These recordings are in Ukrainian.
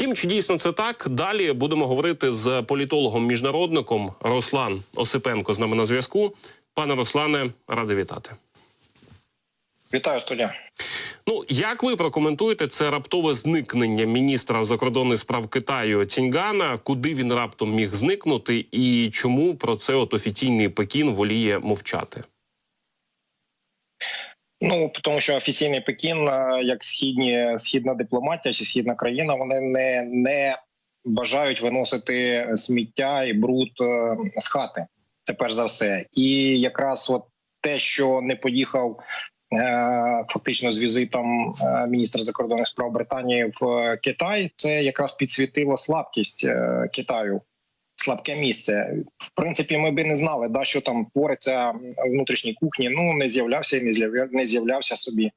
Втім, чи дійсно це так? Далі будемо говорити з політологом-міжнародником Руслан Осипенко з нами на зв'язку. Пане Руслане, радий вітати. Вітаю студія. Ну, як ви прокоментуєте це раптове зникнення міністра закордонних справ Китаю Ціньгана? Куди він раптом міг зникнути, і чому про це от офіційний Пекін воліє мовчати? Ну тому що офіційний Пекін, е, як східні східна дипломатія чи східна країна, вони не, не бажають виносити сміття і бруд е, з хати. Це перш за все, і якраз от те, що не поїхав. е, Фактично з візитом міністра закордонних справ Британії в Китай це якраз підсвітило слабкість Китаю, слабке місце. В принципі, ми би не знали, да, що там твориться внутрішній кухні. Ну не з'являвся і не з'являвся, не з'являвся собі.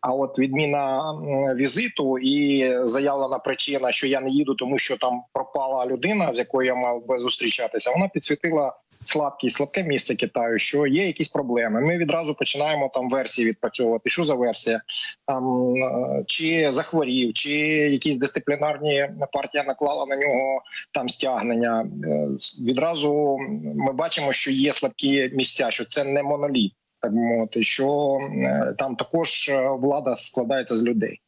А от відміна візиту і заявлена причина, що я не їду, тому що там пропала людина, з якою я мав би зустрічатися. Вона підсвітила слабкість, слабке місце Китаю, що є якісь проблеми. Ми відразу починаємо там версії відпрацьовувати. Що за версія? Там е, чи захворів, чи якісь дисциплінарні партія наклала на нього там стягнення. Е, Відразу ми бачимо, що є слабкі місця, що це не моноліт, так би мовити, що е, там також влада складається з людей.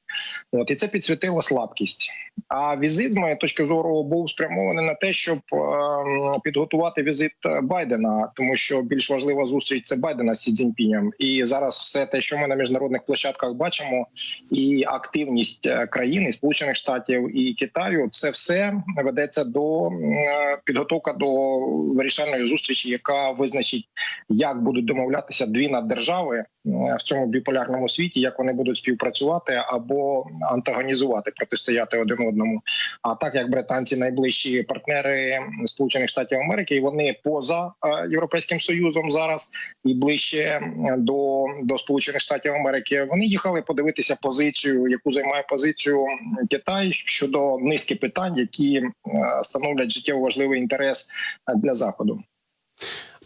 От і це підсвітило слабкість. А візит, з моєї точки зору, був спрямований на те, щоб ем, підготувати візит Байдена, тому що більш важлива зустріч це Байдена з Сі Цзіньпінем. І зараз все те, що ми на міжнародних площадках бачимо, і активність е, країн, і Сполучених Штатів і Китаю, це все ведеться до е, підготовка до вирішальної зустрічі, яка визначить, як будуть домовлятися дві наддержави е, в цьому біполярному світі, як вони будуть співпрацювати або антагонізувати, протистояти один одному. А так як британці найближчі партнери Сполучених Штатів Америки, і вони поза е, Європейським Союзом зараз і ближче до, до Сполучених Штатів Америки, вони їхали подивитися позицію, яку займає позицію Китай щодо низки питань, які е, становлять життєво важливий інтерес для заходу.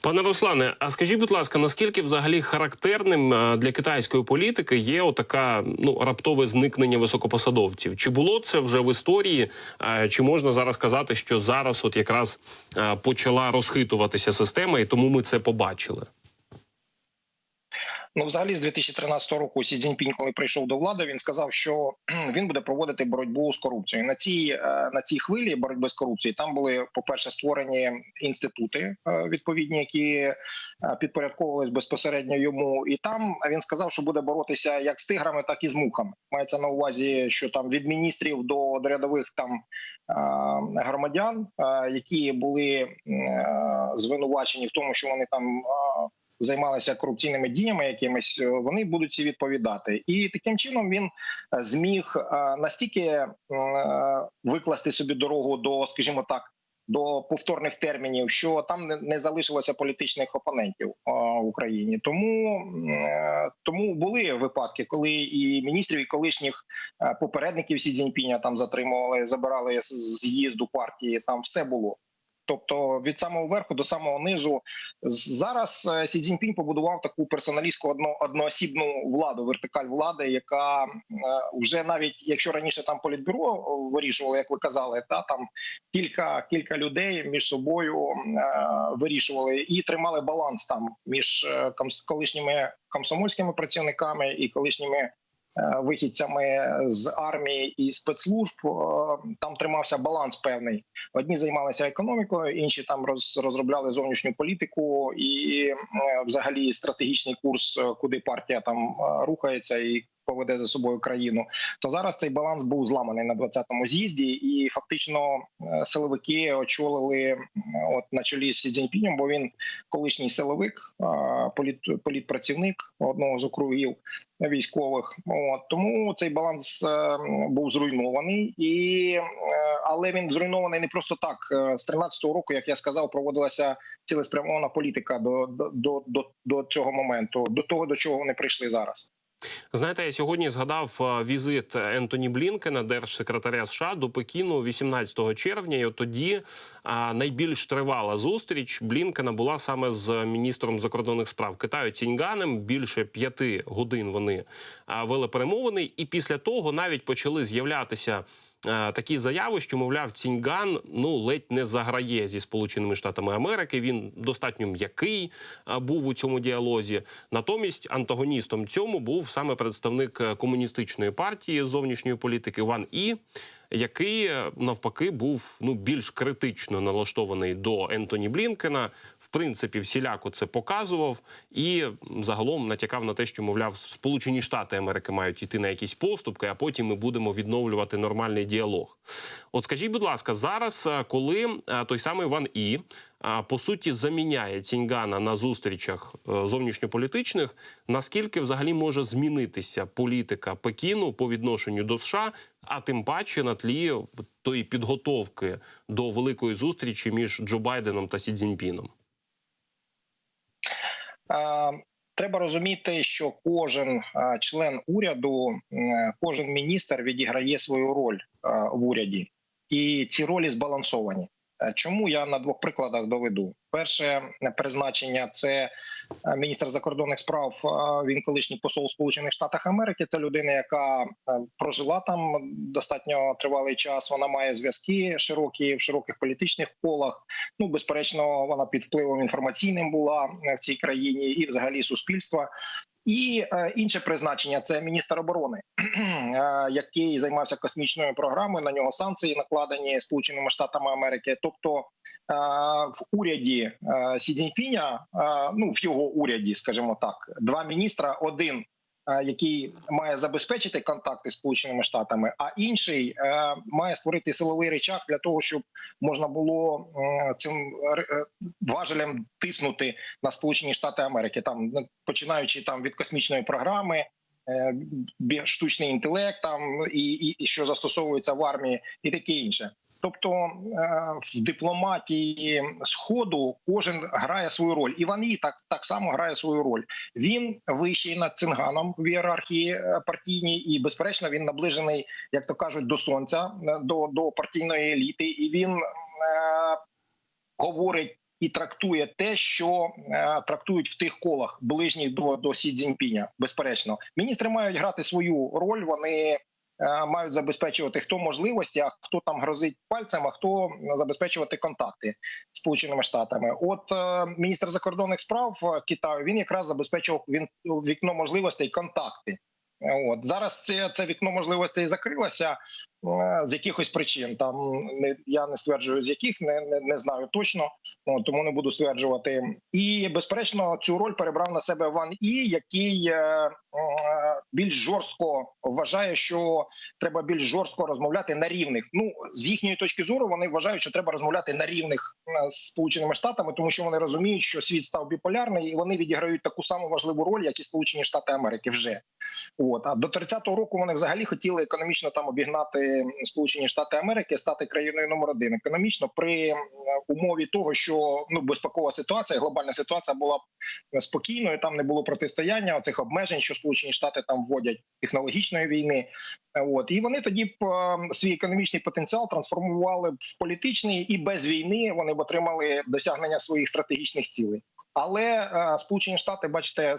Пане Руслане, а скажіть, будь ласка, наскільки взагалі характерним е, для китайської політики є отака ну раптове зникнення високопосадовців? Чи було це вже в історії? Е, Чи можна зараз казати, що зараз от якраз е, почала розхитуватися система, і тому ми це побачили? Ну, взагалі, з 2013 року Сі Цзіньпінь, коли прийшов до влади, він сказав, що він буде проводити боротьбу з корупцією. На цій е, на цій хвилі боротьби з корупцією там були, по перше, створені інститути е, відповідні, які е, підпорядковувались безпосередньо йому. І там він сказав, що буде боротися як з тиграми, так і з мухами. Мається на увазі, що там від міністрів до, до рядових там громадян, які були звинувачені в тому, що вони там. Займалися корупційними діями, якимись е, вони будуть ці відповідати, і таким чином він е, зміг е, настільки викласти собі дорогу до, скажімо так. До повторних термінів, що там не, залишилося політичних опонентів в Україні, тому тому були випадки, коли і міністрів, і колишніх попередників Сі Цзіньпіня там затримували, забирали з'їзду партії. Там все було. Тобто від самого верху до самого низу. Зараз е, Сі Цзіньпінь побудував таку персоналістську одно, одноосібну владу, вертикаль влади, яка е, вже навіть якщо раніше там політбюро вирішувало, як ви казали, та там кілька кілька людей між собою е, вирішували і тримали баланс там між е, колишніми комсомольськими працівниками і колишніми е, вихідцями з армії і спецслужб. Е, Там тримався баланс певний. Одні займалися економікою, інші там роз, розробляли зовнішню політику і е, взагалі стратегічний курс, е, куди партія там е, рухається і. Поведе за собою країну, то зараз цей баланс був зламаний на 20-му з'їзді, і фактично е, силовики очолили от на чолі з Цзіньпінем, бо він колишній силовик, політ, політпрацівник одного з округів військових. От тому цей баланс е, був зруйнований, і е, але він зруйнований не просто так. З 13-го року, як я сказав, проводилася цілеспрямована політика до, до, до, до цього моменту, до того до чого вони прийшли зараз. Знаєте, я сьогодні згадав е, візит Ентоні Блінкена, держсекретаря США, до Пекіну 18 червня. І от тоді найбільш тривала зустріч Блінкена була саме з міністром закордонних справ Китаю Ціньганем. Більше п'яти годин вони вели перемовини, і після того навіть почали з'являтися. Е, такі заяви, що мовляв, Ціньган ну ледь не заграє зі Сполученими Штатами Америки. Він достатньо м'який е, був у цьому діалозі. Натомість антагоністом цьому був саме представник е, комуністичної партії зовнішньої політики Ван І. Який навпаки був ну більш критично налаштований до Ентоні Блінкена, принципі, всіляко це показував і загалом натякав на те, що мовляв, Сполучені Штати Америки мають йти на якісь поступки, а потім ми будемо відновлювати нормальний діалог. От скажіть, будь ласка, зараз, е, коли е, той самий Ван І по суті заміняє Ціньгана на зустрічах е, зовнішньополітичних, наскільки взагалі може змінитися політика Пекіну по відношенню до США, а тим паче на тлі тої підготовки до великої зустрічі між Джо Байденом та Сі Цзіньпіном? Треба розуміти, що кожен член уряду, е, кожен міністр відіграє свою роль в уряді, і ці ролі збалансовані. Е, Чому я на двох прикладах доведу? Перше призначення це е, міністр закордонних справ. е, Він колишній посол Сполучених Штатів Америки. Це людина, яка е, прожила там достатньо тривалий час. Вона має зв'язки широкі в широких політичних колах. Ну безперечно, вона під впливом інформаційним була е, в цій країні і взагалі суспільства. І е, інше призначення це міністр оборони, е, який займався космічною програмою. На нього санкції накладені Сполученими Штатами Америки. Тобто е, в уряді е, Сі Цзіньпіня, е, ну в його уряді, скажімо так, два міністра: один е, який має забезпечити контакти з сполученими штатами, а інший має створити силовий речах для того, щоб можна було цим важелем тиснути на Сполучені Штати Америки, там починаючи там від космічної програми. Штучний інтелект там і, і, і що застосовується в армії, і таке інше. Тобто е, в дипломатії сходу кожен грає свою роль. Іван І так так само грає свою роль. Він вищий над цинганом в ієрархії е, партійній, і безперечно він наближений, як то кажуть, до сонця, е, до, до партійної еліти, і він е, говорить. І трактує те, що е, трактують в тих колах ближніх до, до Сі Цзіньпіня. Безперечно, міністри мають грати свою роль. Вони е, мають забезпечувати хто можливості, а хто там грозить пальцем, а хто забезпечувати контакти з сполученими штатами. От е, міністр закордонних справ е, Китаю він якраз забезпечував вікно можливостей контакти. От зараз це, це вікно можливостей закрилося е, з якихось причин. Там не я не стверджую з яких, не не, не знаю точно, от, тому не буду стверджувати. І безперечно, цю роль перебрав на себе Ван І, який е, е, більш жорстко вважає, що треба більш жорстко розмовляти на рівних. Ну з їхньої точки зору, вони вважають, що треба розмовляти на рівних е, з сполученими штатами, тому що вони розуміють, що світ став біполярний, і вони відіграють таку саму важливу роль, як і Сполучені Штати Америки вже. От а до 30-го року вони взагалі хотіли економічно там обігнати Сполучені Штати Америки, стати країною номер один економічно при умові того, що ну безпекова ситуація, глобальна ситуація була спокійною. Там не було протистояння цих обмежень, що Сполучені Штати там вводять технологічної війни. От і вони тоді б е, свій економічний потенціал трансформували в політичний, і без війни вони б отримали досягнення своїх стратегічних цілей. Але е, Сполучені Штати, бачите,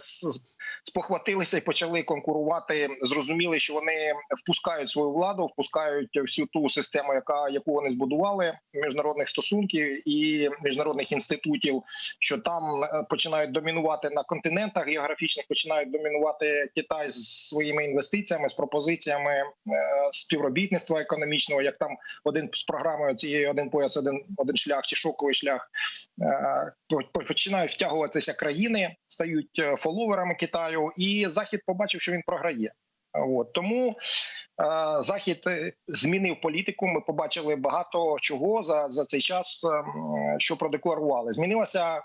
спохватилися і почали конкурувати. Зрозуміли, що вони впускають свою владу, впускають всю ту систему, яка яку вони збудували міжнародних стосунків і міжнародних інститутів, що там е, починають домінувати на континентах географічних, починають домінувати Китай з своїми інвестиціями, з пропозиціями е, співробітництва економічного, як там один з програмою цієї один пояс, один один шлях чи шоковий шлях. Е, по- починають втягуватися країни, стають е, фоловерами Китаю, і Захід побачив, що він програє. От тому е, захід е, змінив політику. Ми побачили багато чого за, за цей час, е, що продекларували. Змінилася е,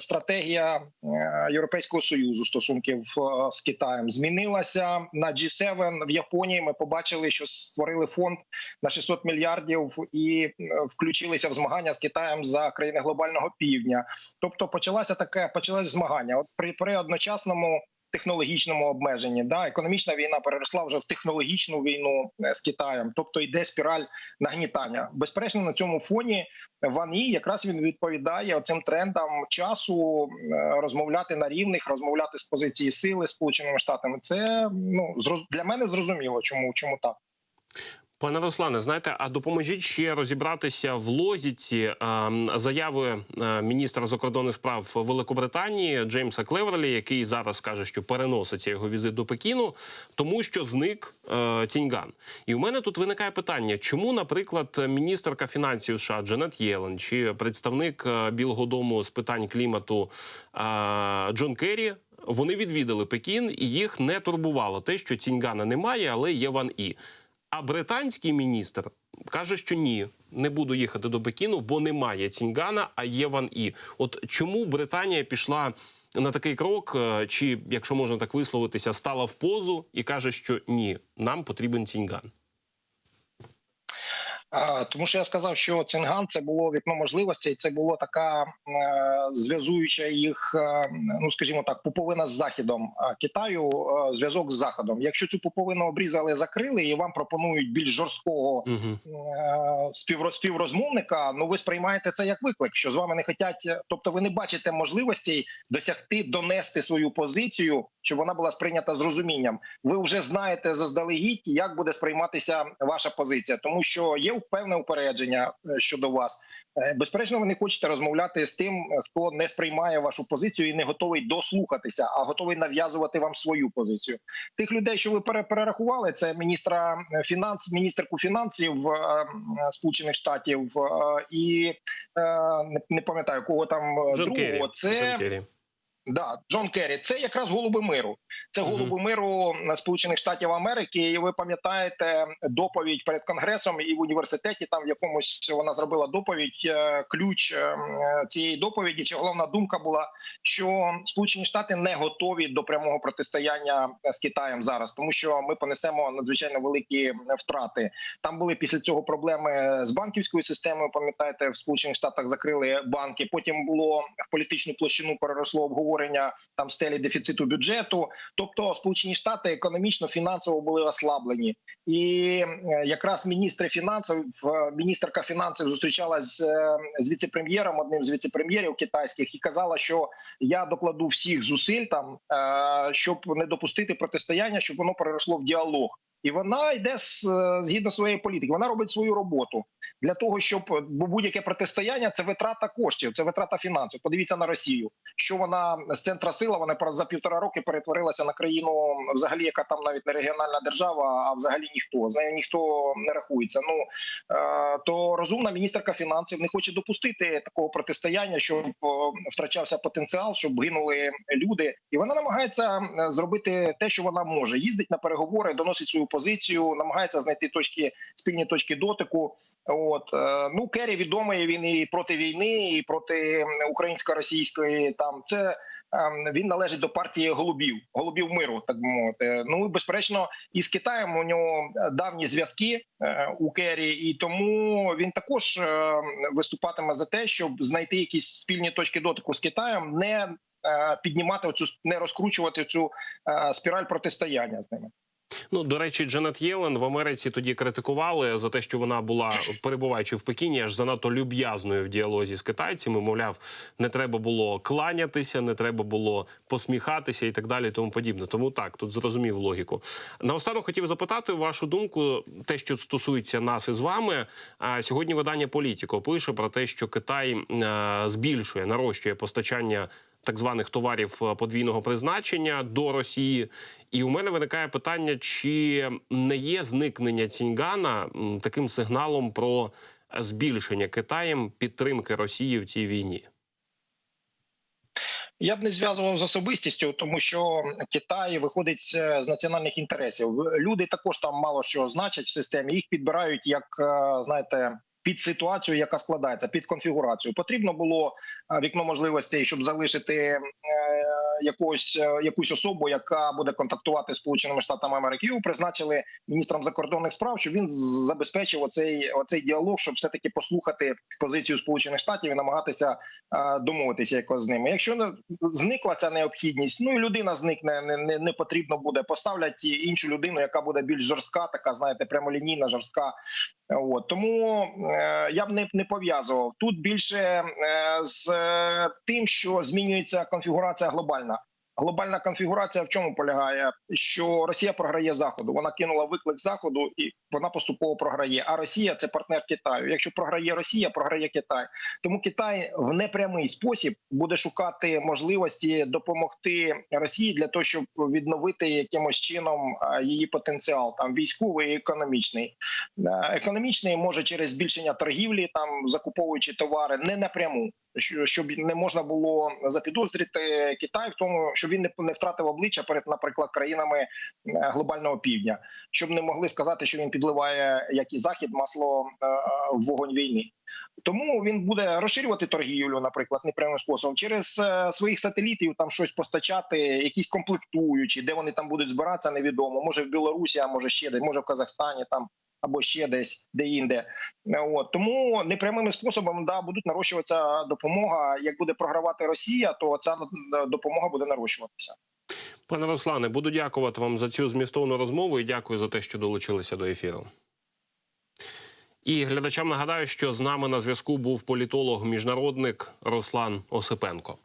стратегія е, Європейського союзу стосунків е, з Китаєм. Змінилася на G7 в Японії. Ми побачили, що створили фонд на 600 мільярдів і е, включилися в змагання з Китаєм за країни глобального півдня. Тобто почалася таке почалось змагання. От при, при одночасному технологічному обмеженні. Да, економічна війна переросла вже в технологічну війну е, з Китаєм, тобто йде спіраль нагнітання. Безперечно, на цьому фоні Ван І якраз він відповідає оцим трендам часу е, розмовляти на рівних, розмовляти з позиції сили сполученими штатами. Це ну для мене зрозуміло, чому чому так. Пане Руслане, знаєте, а допоможіть ще розібратися в логіці е, заяви е, міністра закордонних справ Великобританії Джеймса Клеверлі, який зараз каже, що переноситься його візит до Пекіну, тому що зник е, Ціньган. І у мене тут виникає питання: чому, наприклад, міністерка фінансів США Джанет Єлен чи представник е, Білого Дому з питань клімату Джон Керрі вони відвідали Пекін, і їх не турбувало те, що Ціньгана немає, але є Ван І. А британський міністр каже, що ні, не буду їхати до Пекіну, бо немає Ціньгана, а є Ван І. От чому Британія пішла на такий крок, е, чи якщо можна так висловитися, стала в позу і каже, що ні, нам потрібен Ціньган. Тому що я сказав, що Цинган це було вікно можливостей, це було така е, зв'язуюча їх, е, ну скажімо так, пуповина з західом Китаю, е, зв'язок з заходом. Якщо цю пуповину обрізали, закрили і вам пропонують більш жорсткого Угу. співрозмовника, ну ви сприймаєте це як виклик, що з вами не хотять, тобто ви не бачите можливостей досягти донести свою позицію, щоб вона була сприйнята з розумінням. Ви вже знаєте заздалегідь, як буде сприйматися ваша позиція, тому що є певне упередження е, щодо вас. Е, Безперечно, ви не хочете розмовляти з тим, е, хто не сприймає вашу позицію і не готовий дослухатися, а готовий нав'язувати вам свою позицію. Тих людей, що ви перерахували, це міністра фінанс, міністерку фінансів Сполучених Штатів і не, пам'ятаю кого там Джон другого. Керрі. Це Джон Керрі. Да, Джон Керрі, це якраз голуби миру. Це голуби миру е, Сполучених Штатів Америки. І ви пам'ятаєте доповідь перед конгресом і в університеті, там в якомусь вона зробила доповідь. е, Ключ е, цієї доповіді, чи головна думка була, що Сполучені Штати не готові до прямого протистояння з Китаєм зараз, тому що ми понесемо надзвичайно великі втрати. Там були після цього проблеми з банківською системою. Пам'ятаєте, в Сполучених Штатах закрили банки. Потім було в політичну площину переросло обговорення там стелі дефіциту бюджету. Тобто, Сполучені Штати економічно фінансово були ослаблені, і е, якраз міністри фінансів, е, міністерка фінансів зустрічалась з, е, з віцепрем'єром, одним з віцепрем'єрів китайських, і казала, що я докладу всіх зусиль там, щоб не допустити протистояння, щоб воно переросло в діалог. І вона йде е, згідно своєї політики. Вона робить свою роботу для того, щоб бо будь-яке протистояння це витрата коштів, це витрата фінансів. Подивіться на Росію, що вона з центра сила вона за півтора роки перетворилася на країну, взагалі, яка там навіть не регіональна держава, а взагалі ніхто з нею ніхто не рахується. Ну е, то розумна міністерка фінансів не хоче допустити такого протистояння, щоб втрачався потенціал, щоб гинули люди, і вона намагається е, зробити те, що вона може. Їздить на переговори, доносить свою позицію, намагається знайти точки спільні точки дотику. От е, ну Керрі відомий він і проти війни, і проти українсько-російської. Там це ем, він належить до партії голубів, голубів миру, так би мовити. Ну безперечно, і з Китаєм у нього давні зв'язки е, у Керрі, і тому він також е, виступатиме за те, щоб знайти якісь спільні точки дотику з Китаєм, не піднімати оцю не розкручувати цю спіраль протистояння з ними. Ну до речі, Джанет Єлен в Америці тоді критикували за те, що вона була перебуваючи в Пекіні, аж занадто люб'язною в діалозі з китайцями. Мовляв, не треба було кланятися, не треба було посміхатися і так далі. Тому подібне. Тому так тут зрозумів логіку. Наостанок хотів запитати вашу думку, те, що стосується нас із вами. А сьогодні видання Політіко пише про те, що Китай е, збільшує, нарощує постачання. Так званих товарів е, подвійного призначення до Росії, і у мене виникає питання: чи не є зникнення Ціньгана таким сигналом про збільшення Китаєм підтримки Росії в цій війні? Я б не зв'язував з особистістю, тому що Китай виходить е, з національних інтересів. Люди також там мало що значать в системі. Їх підбирають як е, знаєте. Під ситуацію, яка складається, під конфігурацію, потрібно було е, вікно можливостей, щоб залишити е, якусь е, якусь особу, яка буде контактувати з сполученими штатами Америки. Його призначили міністром закордонних справ, щоб він забезпечив оцей оцей діалог, щоб все таки послухати позицію Сполучених Штатів і намагатися е, домовитися якось з ними. Якщо не зникла ця необхідність, ну і людина зникне, не, не, не потрібно буде. Поставлять іншу людину, яка буде більш жорстка, така знаєте, прямолінійна, жорстка. От тому е, я б не, не пов'язував тут більше е, з е, тим, що змінюється конфігурація глобальна. Глобальна конфігурація в чому полягає? Що Росія програє заходу. Вона кинула виклик заходу, і вона поступово програє. А Росія це партнер Китаю. Якщо програє Росія, програє Китай. Тому Китай в непрямий спосіб буде шукати можливості допомогти Росії для того, щоб відновити якимось чином її потенціал, там військовий і економічний. Е, Економічний може через збільшення торгівлі, там закуповуючи товари не напряму. Що- Щоб не можна було запідозрити Китай в тому, щоб він не, не втратив обличчя перед, наприклад, країнами е, глобального півдня, щоб не могли сказати, що він підливає як і захід масло е, в вогонь війни. Тому він буде розширювати торгівлю, наприклад, непрямим способом через е, своїх сателітів там щось постачати, якісь комплектуючі, де вони там будуть збиратися, невідомо. Може в Білорусі, а може ще десь, може в Казахстані там. Або ще десь де інде, от тому непрямими способами да будуть нарощуватися допомога. Як буде програвати Росія, то ця е, допомога буде нарощуватися. Пане Руслане, буду дякувати вам за цю змістовну розмову і дякую за те, що долучилися до ефіру. І глядачам нагадаю, що з нами на зв'язку був політолог-міжнародник Руслан Осипенко.